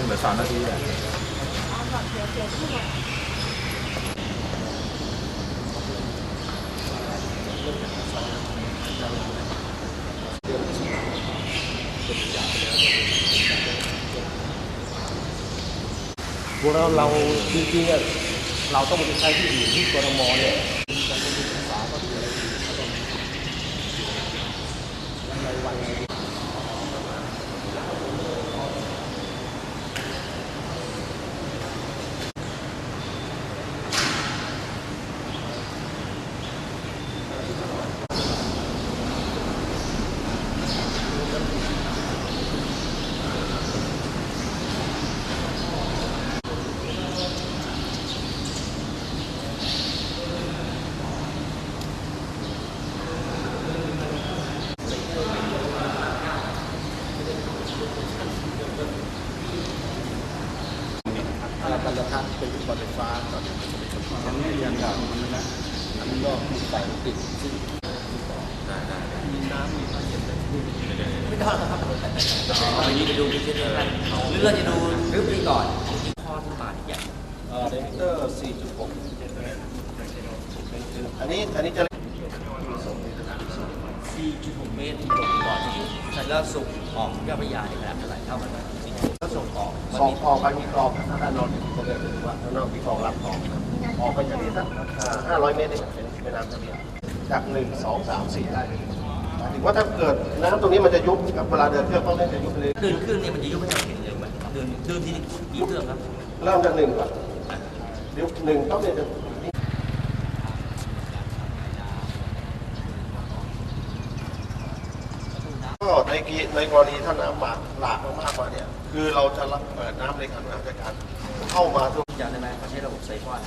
งเหลือสามนาทีแหละพวกเราเราจริงๆอะเราต้องไปใช้ที่อื่นที่กรมเนี่ยอะไรกันจะทักเป็นที่บอลไฟฟ้าตอนนี้ยังไม่ยังกับมันนะอันนี้ก็มีใส่ติดซึ่งมีน้ำมีอะไรเย็นเลย ไม่ต้องหรอกครับวันนี้จะดูพิเศษกัน หรือเราจะดูรึปนี้ก่อนที่ข้อที่มาที่ใหญ่เดนเตอร์4.6 อันนี้อันนี้จะ4.6เมตรที่ลงก่อนที่แล้วส่งออกยอดพระยาในขนาดเท่าไหร่เท่ากันไหมก็ส่งออกสองออกไปมีกรอบด้านนอกก็เลยถือว่าด้านนอกมีกรอบรับออกออกไปจากนี้สักห้าร้อยเมตรเองเป็นเป็นน้ำทะเลจากหนึ่งสองสามสี่ได้ ถึงว่าถ้าเกิดน้ำตรงนี้มันจะยุบกับเวลาเดินเครื่องต้องเล่นจะยุบเลยเดินเครื่องเนี่ยมันจะยุบไม่ทันเห็นเลยไหมเดินเดินที่กี่เครื่องครับเริ่มจากหนึ่งก่อนยุบหนึ่งต้องเนี่ยจะก็ในกีในกรณีถ้าน้ำมาหลากมากๆมาเนี่ยคือเราจะรับเปิดน้ำในขันน้ำจากการเข้ามาทุกจำได้ไหมเขาใช้ระบบไซฟอน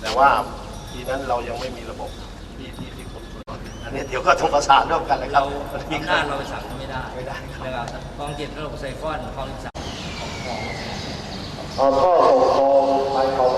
แต่ว่าทีนั้นเรายังไม่มีระบบที่ที่ นอันนี้เดี๋ยวก็ต้องประสานร่วมกันนะครัเราบอำนาจเราไปสั่งเขาไม่ได้ไม่ได้ครับนะครับกองเจ็ดระบบไซฟอนกองที่สามของของ เอาท่อส่งคลองไปคลอง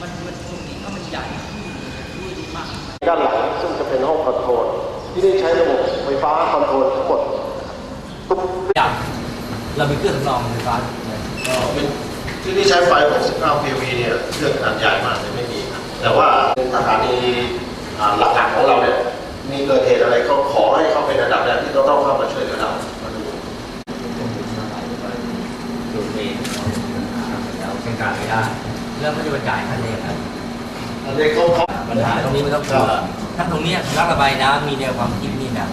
มันมันตรงนี้ก็มันใหญ่ด้วยดีมาก ด้านหลังซึ่งจะเป็นห้องคอนโทรลที่ได้ใช้ระบบไฟฟ้าคอนโทรลทั้งหมดทุกอย่างเรามีเครื่องสำรองไฟฟ้าอยู่ไหมก็เป็นที่นี่ใช้ไฟ 69 kV เนี่ยเครื่องขนาดใหญ่มากเลยไม่มีครับ แต่ว่าสถานีหลักๆของเราเนี่ยมีเกิดเหตุอะไรก็ขอให้เขาเป็นระดับแรกที่เราต้องเข้ามาช่วยเหลือเรามาดูดูเองเราแข่งการไม่ได้เรื่องไม่จะไปจ่ายค่าเองครับอันนี้เขาเขาปัญหาตรงนี้ไม่ต้องกลัวถ้าตรงนี้รักระบายน้ำมีแนวความคิดนี่นะ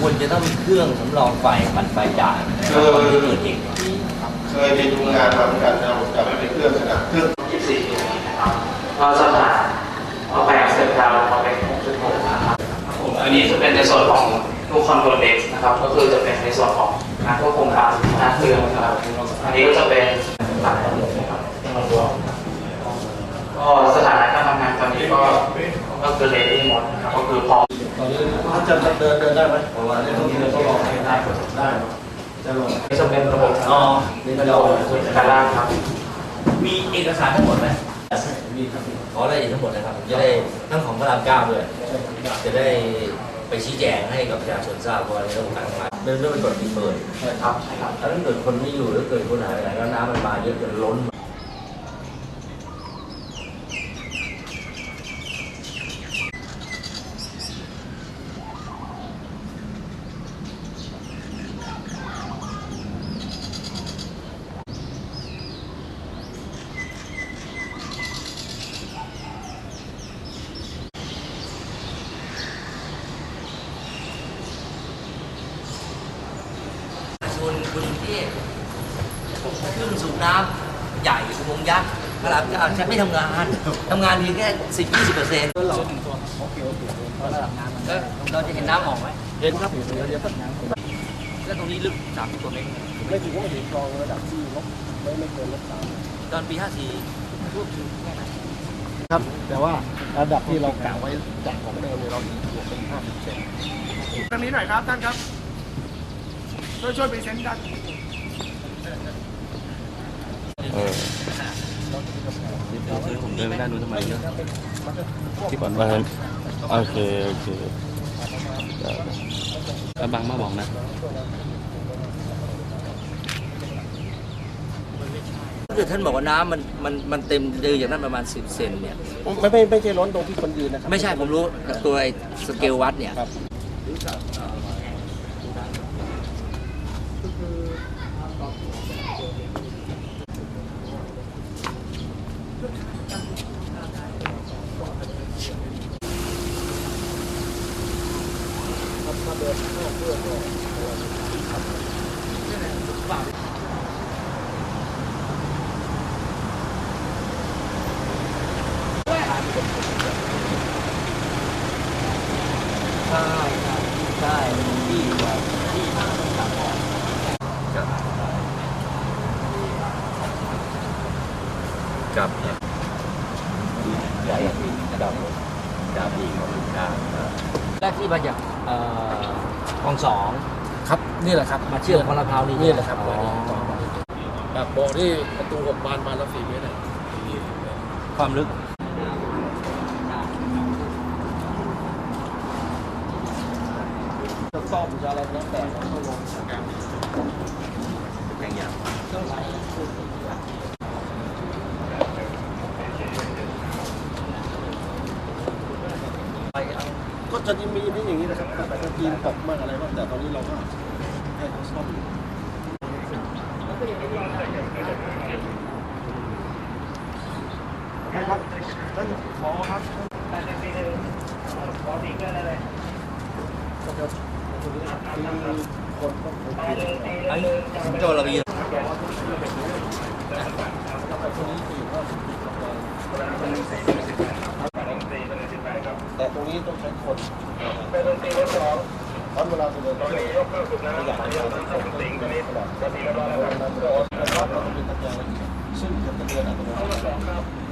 ควรจะต้องมีเครื่องสำรองไฟปั่นไฟจ่ายนะครันมีเกิดเหตุเคยไปดูงานมาเหมือนกันนะแต่ไม่เป็นเครื่องขนาดเครื่อง24นะครับ ก็สถานเอาไปอักเสบดาวเอาไป6.6นะครับผมอันนี้จะเป็นในส่วนของลูกคอนโทรลเด็กนะครับ ก็คือจะเป็นในส่วนของการควบคุมการหน้าเครื่องนะครับ อันนี้ก็จะเป็นต่างระบบนะครับที่มันรวมก็สถานะการทำงานตอนนี้ก็ก็คือเลดี้หมดนะครับก็คือพร้อมตอนนี้ถ้าจะเดินเดินได้ไหมผมว่าในตรงนี้เราต้องลองให้ได้ได้จะลองจะเป็นระบบอ๋อนี่เป็นระบบการล่างครับ มีเอกสารทั้งหมดไหม ขอรายละเอียดทั้งหมดนะครับผมจะได้ทั้งของพระรามเก้าด้วยจะได้ไปชี้แจงให้กับประชาชนทราบว่าในเรื่องของการทำงานเดินด้วยเป็นกฎที่เปิดใช่ครับใช่ครับถ้าเกิดคนไม่อยู่หรือเกิดคนหายไปไหนแล้วน้ำมันมาเยอะจนล้น เครื่องสูบน้ำใหญ่อุโมงค์ยักษ์พระรามเก้าใช้ไม่ทำงานทำงานเพียงแค่สิบยี่สิบเปอร์เซ็นต์แล้วเราจะเห็นน้ำออกไหมเห็นครับเดี๋ยวเดี๋ยวก็แล้วตรงนี้ลึกสามสิบกว่าเมตรไม่ถึงว่าถึงคลองระดับที่ลบไม่ไม่เกินลบสามตอนปีห้าสี่ท่วมถึงแค่ไหนครับแต่ว่าระดับที่เรากล่าวไว้จากของเดิมเนี่ยเราบวกเป็นห้าสิบเซนทางนี้หน่อยครับท่านครับ ช่วยช่วยพรีเซนต์ด้าน ผมเดินไม่ได้นู้นทำไมเยอะที่ก่อนว่าโอเคโอเคแล้วบางมาบอกนะถ้าท่านบอกว่าน้ำมันมันมันเต็มเดืออย่างนั้นประมาณ 10 เซนเนี่ยไม่ไม่ไม่ใช่ล้นตรงที่คนยืนนะครับไม่ใช่ผมรู้ตัวไอ้สเกลวัดเนี่ย ครับใช่ใช่ที่ที่ทางต่างกับใหญ่ดับ ดับอีกดับแรกที่มาจากเอ่อคลองสองครับนี่แหละครับมาเชื่อมพลพร้าวนี่นี่แหละครับอ๋อแบบโบกที่ประตูหกบานบานละสี่เมตรอะความลึกจะซ่อมจะอะไรแล้วแต่เราต้องลงแข่งยาว ก็ จะมีนี่อย่างนี้นะครับแต่จะจีนตกมากอะไรบ้างแต่ตอนนี้เราก็ให้เขาซ่อมอยู่ไอ้สิงโตเราไปยืนแต่ตรงนี้ต้องใช้คนเป็นดนตรีเล็กน้องตอนเวลาจะเดินตอนนี้ยกเครื่องสูบน้ำขยายเป็นคนติงตรงนี้ตลอดจะมีระบายน้ำร้อนแล้วก็ต้องเป็นตะแกรงซึ่งจะเดินอัตโนมัติเร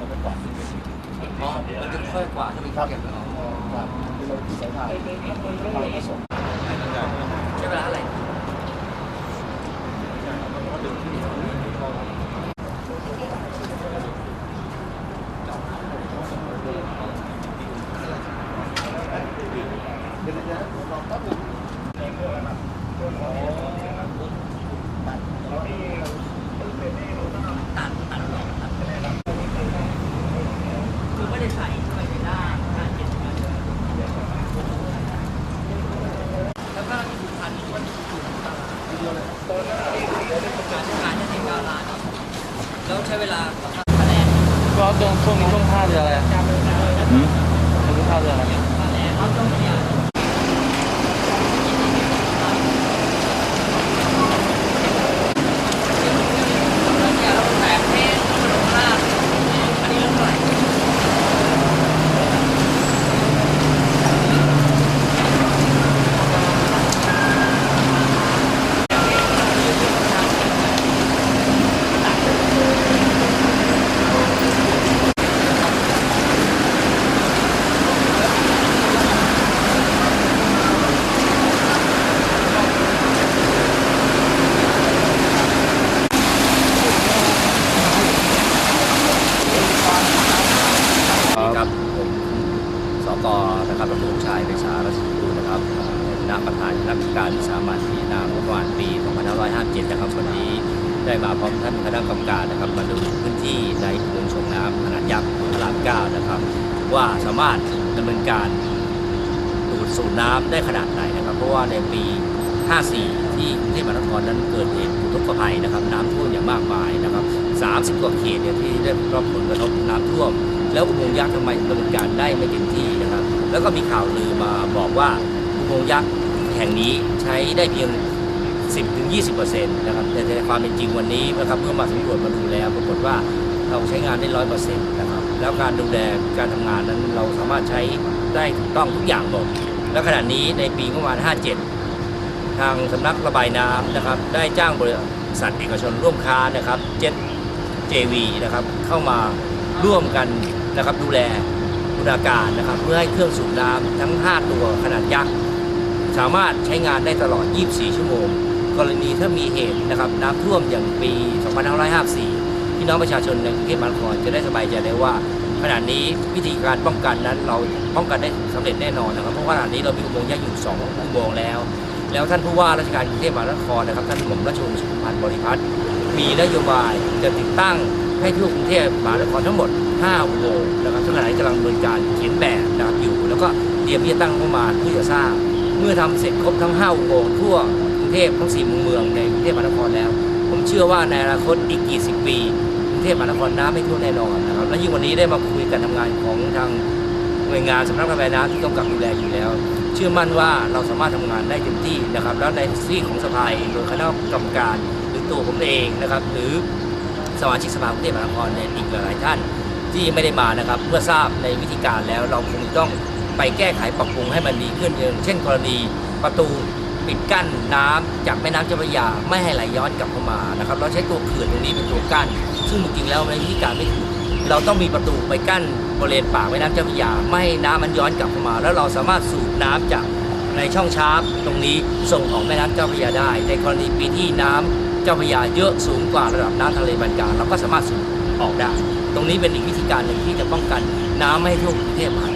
าไปกวาดที่เป็นอ๋อมันจะค่อยกว่าถ้าเป็นข้าวแก่อ๋อครับที่เราที่สายทางเราผสมใช้เวลาอะไร เป็นระยะรอแป๊บนึง ตัดตัดหลอกตัดคือไม่ได้ใส่ไปในหน้าหน้าเจ็ดมาแล้วก็ที่สำคัญคือว่านี่คือการการใช้งานจะในเวลานี่ แล้วใช้เวลาคะแนนก็ช่วงช่วงนี้ช่วงท่าเรืออะไรช่วงนี้ท่าเรืออะไร คะแนนเขาต้องเนี่ยแล้วเนี่ยเราแตกเพศแล้วมันลงมากอันนี้ลงเท่าไหร่ ครับผมสกนะครับดำรงชัยเดชารัชกุลนะครับคณะประธานคณะกรรมการวิสามัญพิจารณางบประมาณปี 2557 นะครับวันนี้ได้มาพร้อมท่านคณะกรรมการนะครับมาดูพื้นที่ในอุโมงค์ส่งน้ำขนาดยักษ์พระรามเก้านะครับ ว่าสามารถดำเนินการดูดสูบน้ำได้ขนาดไหนนะครับ เพราะว่าในปี 54 ที่กรุงเทพมหานครนั้นเกิดเหตุอุทกภัยนะครับ น้ำท่วมอย่างมากมายนะครับ 30 กว่าเขตเนี่ยที่ได้รับผลกระทบน้ำท่วม แล้วอุโมงค์ยักษ์ทำไมดำเนินการได้ไม่เต็มที่นะครับ แล้วก็มีข่าวลือมาบอกว่าอุโมงค์ยักษ์แห่งนี้ใช้ได้เพียง 10-20%นะครับแต่ในความเป็นจริงวันนี้นะครับเมื่อมาสำรวจมาดูแล้วปรากฏว่าเราใช้งานได้ร้อยเปอร์เซ็นต์นะครับ แล้วการดูแลการทำงานนั้นเราสามารถใช้ได้ถูกต้องทุกอย่างหมดและขณะนี้ในปีงบประมาณ 57 ทางสำนักระบายน้ำนะครับ ได้จ้างบริษัทเอกชนร่วมค้านะครับเจ็ต JV นะครับเข้ามาร่วมกันนะครับดูแลบูรณาการนะครับเพื่อให้เครื่องสูบน้ำทั้ง 5 ตัวขนาดยักษ์สามารถใช้งานได้ตลอด 24 ชั่วโมง กรณีถ้ามีเหตุนะครับน้ำท่วมอย่างปี 2554 พี่น้องประชาชนในกรุงเทพมหานครจะได้สบายใจได้ว่า ขณะนี้วิธีการป้องกันนั้นเราป้องกันได้สำเร็จแน่นอนนะครับเพราะว่าขณะนี้เรามีอุโมงค์ยักอยู่2อุโมงค์แล้ว แล้วท่านผู้ว่าราชการกรุงเทพมหานครนะครับท่านหม่อมราชวงศ์สุขุมพันธ์บริพัตรมีนโยบายจะติดตั้งให้ทั่วกรุงเทพมหานครทั้งหมด 5 อุโมงค์นะครับซึ่งขณะนี้กำลังดำเนินการเขียนแบบนะครับอยู่ แล้วก็เตรียมที่จะตั้งงบประมาณเพื่อจะสร้าง เมื่อทำเสร็จครบทั้ง 5 อุโมงค์ทั่วกรุงเทพทั้ง4มุมเมืองในกรุงเทพมหานครแล้ว ผมเชื่อว่าในอนาคตอีกกี่สิบปีกรุงเทพมหานครน้ำไม่ท่วมแน่นอนนะครับและยิ่งวันนี้ได้มาคุยกันทำงานของทางหน่วยงานสำนักระบายน้ำที่กำกับดูแลอยู่แล้ว เชื่อมั่นว่าเราสามารถทำงานได้เต็มที่นะครับ แล้วในที่ของสภาเองโดยคณะกรรมการหรือตัวผมเองนะครับ หรือสมาชิกสภากรุงเทพมหานครในยอีกหลายท่านที่ไม่ได้มานะครับเมื่อทราบในวิธีการแล้วเราคงต้องไปแก้ไขปรับปรุงให้มันดีขึ้นอย่างเช่นกรณีประตู ปิดกั้นน้ำจากแม่น้ำเจ้าพระยาไม่ให้ไหลย้อนกลับเข้ามานะครับเราใช้ตัวเขื่อนตรงนี้เป็นตัวกั้น ซึ่งจริงๆแล้วในวิธีการไม่ถูกเราต้องมีประตูไปกั้นบริเวณปากแม่น้ำเจ้าพระยาไม่ให้น้ำมันย้อนกลับเข้ามา แล้วเราสามารถสูบน้ำจากในช่องชาร์ปตรงนี้ส่งออกแม่น้ำเจ้าพระยาได้ ในกรณีปีที่น้ำเจ้าพระยาเยอะสูงกว่าระดับน้ำทะเลบานกลางเราก็สามารถสูบออกได้ ตรงนี้เป็นอีกวิธีการหนึ่งที่จะป้องกันน้ำไม่ให้ท่วมกรุงเทพมหาน